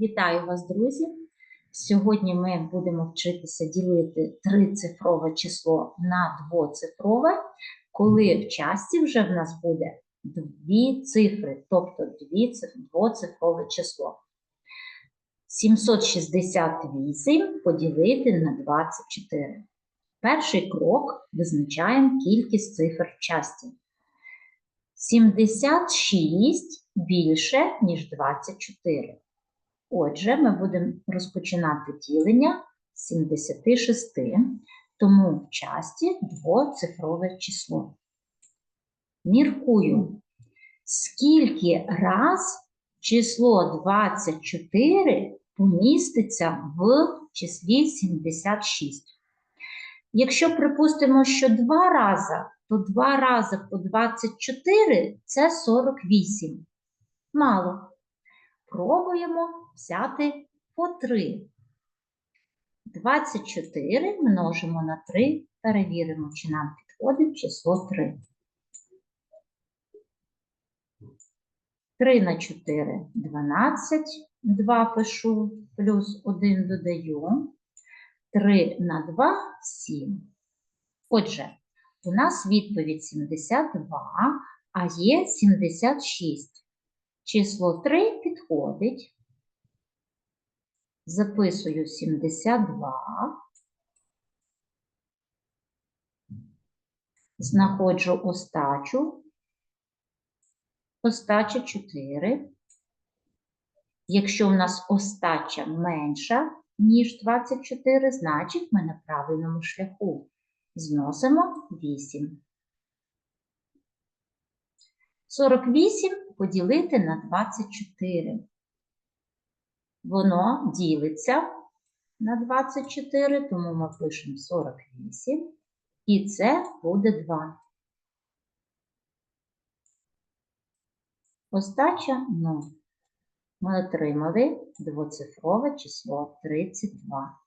Вітаю вас, друзі! Сьогодні ми будемо вчитися ділити трицифрове число на двоцифрове, коли в часті вже в нас буде дві цифри, тобто двоцифрове число. 768 поділити на 24. Перший крок визначаємо кількість цифр в часті. 76 більше, ніж 24. Отже, ми будемо розпочинати ділення 76, тому в часті двоцифрове число. Міркую, скільки раз число 24 поміститься в числі 76. Якщо припустимо, що два рази, то два рази по 24 це 48. Мало. Пробуємо взяти по 3. 24 множимо на 3, перевіримо, чи нам підходить число 3. 3 на 4 – 12, 2 пишу, плюс 1 додаю, 3 на 2 – 7. Отже, у нас відповідь 72, а є 76. Число 3 підходить. Записую 72. Знаходжу остачу. Остача 4. Якщо в нас остача менша, ніж 24, значить ми на правильному шляху. Зносимо 8. 48 поділити на 24. Воно ділиться на 24, тому ми пишемо 48. І це буде 2. Остача 0. Ми отримали двоцифрове число 32.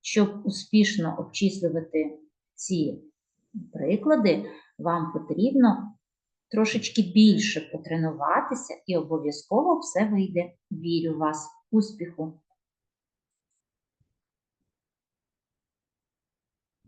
Щоб успішно обчислювати ці приклади, вам потрібно трошечки більше потренуватися і обов'язково все вийде. Вірю в вас. Успіху!